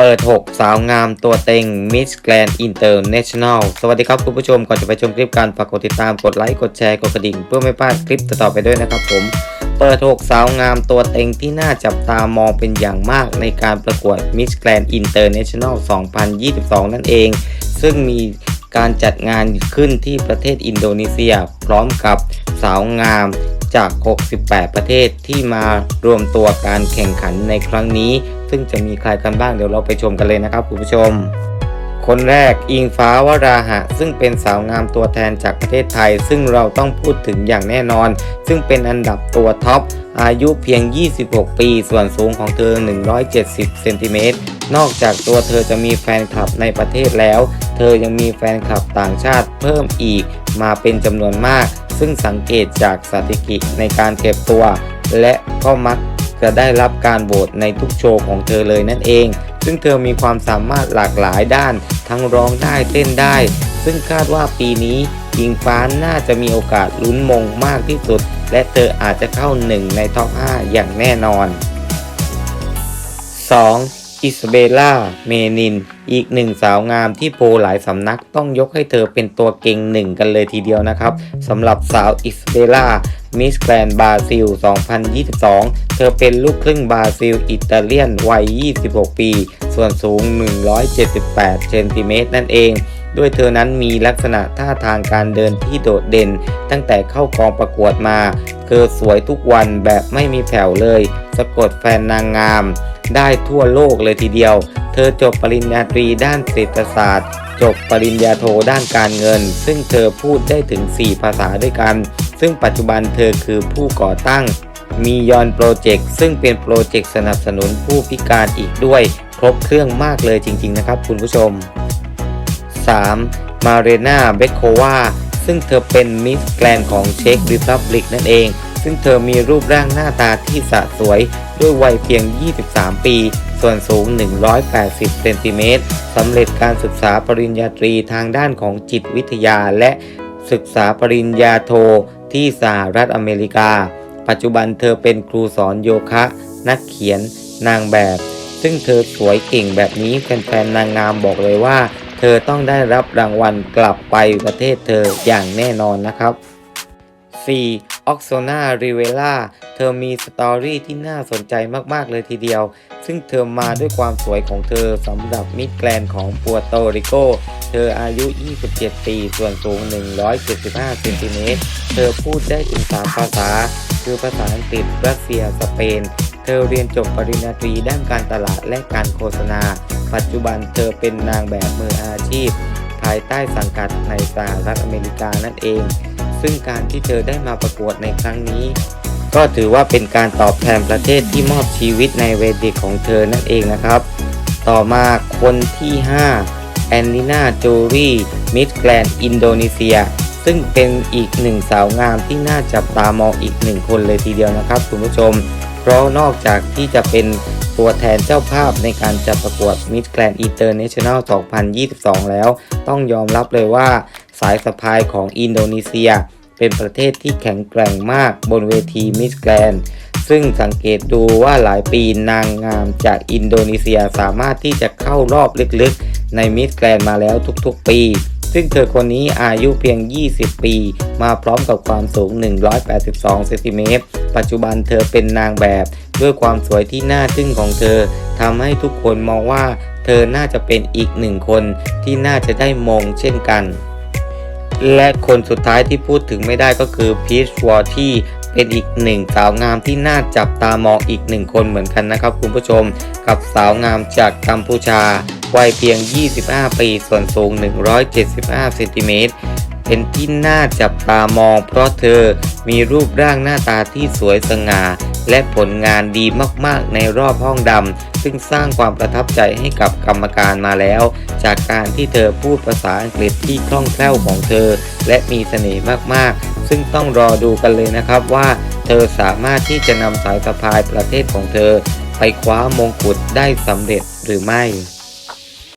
เปิด 6 สาวงามตัวเต็ง Miss Grand International สวัสดีครับคุณผู้ชม ก่อนจะไปชมคลิปการฝากกดติดตาม กดไลค์ กดแชร์ กดกระดิ่ง เพื่อไม่พลาดคลิปต่อไปด้วยนะครับผม เปิด 6 สาวงามตัวเต็งที่น่าจับตามองเป็นอย่างมากในการประกวด Miss Grand International 2022 นั่นเอง ซึ่งมีการจัดงานขึ้นที่ประเทศอินโดนีเซีย พร้อมกับสาวงาม จาก 68 ประเทศที่มารวมตัวการแข่งขันในครั้งนี้ ซึ่งจะมีใครกันบ้างเดี๋ยวเราไปชมกันเลยนะครับคุณผู้ชม คนแรกอิงฟ้าวราหะ ซึ่งเป็นสาวงามตัวแทนจากประเทศไทย ซึ่งเราต้องพูดถึงอย่างแน่นอน ซึ่งเป็นอันดับตัวท็อปอายุเพียง 26 ปี ส่วนสูงของเธอ 170 เซนติเมตร นอกจากตัวเธอจะมีแฟนคลับในประเทศแล้ว เธอยังมีแฟนคลับต่างชาติเพิ่มอีกมาเป็นจำนวนมาก ซึ่งสังเกตจากสถิติในการเก็บตัว และก็มักจะได้รับการโหวตในทุกโชว์ของเธอเลยนั่นเอง ซึ่งเธอมีความสามารถหลากหลายด้าน ทั้งร้องได้เต้นได้ ซึ่งคาดว่าปีนี้ยิงฟ้าน่าจะมีโอกาสลุ้นมงมากที่สุด และเธออาจจะเข้าหนึ่งในท็อป 5 อย่างแน่นอน 2. อิสเบล่า เมนิน อีกหนึ่งสาวงามที่โพหลายสำนักต้องยกให้เธอเป็นตัวเก่งหนึ่งกันเลยทีเดียวนะครับสำหรับสาวอิสเบล่ามิสแกรนบราซิล 2022 เธอเป็นลูกครึ่งบราซิล อิตาเลียน วัย 26 ปี ส่วนสูง 178 เซนติเมตรนั่นเองด้วยเธอนั้นมีลักษณะท่าทางการเดินที่โดดเด่น ตั้งแต่เข้ากองประกวดมา เธอสวยทุกวันแบบไม่มีแผ่วเลย สะกดแฟนนางงาม ได้ทั่วโลกเลยทีเดียว อจบปริญญาตรีด้านเศรษฐศาสตร์ จบปริญญาโทด้านการเงิน ซึ่งเธอพูดได้ถึง 4 ภาษาด้วยกัน ซึ่งปัจจุบันเธอคือผู้ก่อตั้งมียอนโปรเจกต์ซึ่งเป็นโปรเจกต์สนับสนุนผู้พิการอีกด้วย ครบเครื่องมากเลยจริง ๆ นะครับคุณผู้ชม 3. มาเรนาเบคโควาซึ่งเธอเป็นมิสแกรนของเช็กริพับลิกนั่นเอง ซึ่งเธอมีรูปร่างหน้าตาที่สะสวยด้วยวัยเพียง 23 ปี ส่วนสูง 180 เซนติเมตรสำเร็จการศึกษาปริญญาตรีทางด้านของจิตวิทยาและศึกษาปริญญาโทที่สหรัฐอเมริกา ปัจจุบันเธอเป็นครูสอนโยคะ นักเขียน นางแบบ ซึ่งเธอสวยเก่งแบบนี้แฟนๆนางงามบอกเลยว่า เธอต้องได้รับรางวัลกลับไปประเทศเธออย่างแน่นอนนะครับ 4. ออกโซนาริเวล่า เธอมีสตอรี่ที่น่าสนใจมากๆเลยทีเดียว ซึ่งเธอมาด้วยความสวยของเธอสำหรับมิดแกรนของปัวโตริโก เธออายุ 27 ปี ส่วนสูง 175เซนติเมตร เธอพูดได้ถึง3ภาษา คือภาษาอังกฤษ รัสเซีย สเปน เธอเรียนจบปริญญาตรีด้านการตลาดและการโฆษณา ปัจจุบันเธอเป็นนางแบบมืออาชีพ ภายใต้สังกัดในสหรัฐอเมริกานั่นเอง ซึ่งการที่เธอได้มาประกวดในครั้งนี้ ก็ถือว่าเป็นการตอบแทนประเทศที่มอบชีวิตในเวทีของเธอนั่นเองนะครับ ต่อมาคนที่ 5 แอนลินาจูรีมิสแกรนอินโดนีเซีย ซึ่งเป็นอีกหนึ่งสาวงามที่น่าจับตามองอีกหนึ่งคนเลยทีเดียวนะครับคุณผู้ชม เพราะนอกจากที่จะเป็นตัวแทนเจ้าภาพในการจัดประกวด Miss Grand International 2022 แล้ว ต้องยอมรับเลยว่าสายสะพายของอินโดนีเซีย เป็นประเทศที่แข็งแกร่งมากบนเวที Miss Grand ซึ่งสังเกตดูว่าหลายปีนางงามจากอินโดนีเซียสามารถที่จะเข้ารอบลึกๆ ใน Miss Grand มาแล้วทุกๆ ปี ซึ่งเธอคนนี้อายุเพียง 20 ปี มาพร้อมกับความสูง 182เซนติเมตร ปัจจุบันเธอเป็นนางแบบ ด้วยความสวยที่น่าทึ่งของเธอทำให้ทุกคนมองว่า เธอน่าจะเป็นอีกหนึ่งคนที่น่าจะได้มงเช่นกัน และคนสุดท้ายที่พูดถึงไม่ได้ก็คือพีชวอร์ที่เป็นอีกหนึ่งสาวงามที่น่าจับตามองอีกหนึ่งคนเหมือนกันนะครับคุณผู้ชม กับสาวงามจากกัมพูชาวัยเพียง 25 ปีส่วนสูง 175เซนติเมตรเป็นที่น่าจับตามองเพราะเธอมีรูปร่างหน้าตาที่สวยสง่า และผลงานดีมากๆ ในรอบห้องดำซึ่งสร้างความประทับใจให้กับกรรมการมาแล้ว จากการที่เธอพูดภาษาอังกฤษที่คล่องแคล่วของเธอ และมีเสน่ห์มากๆ ซึ่งต้องรอดูกันเลยนะครับว่า เธอสามารถที่จะนำสายสะพายประเทศของเธอ ไปคว้ามงกุฎได้สำเร็จหรือไม่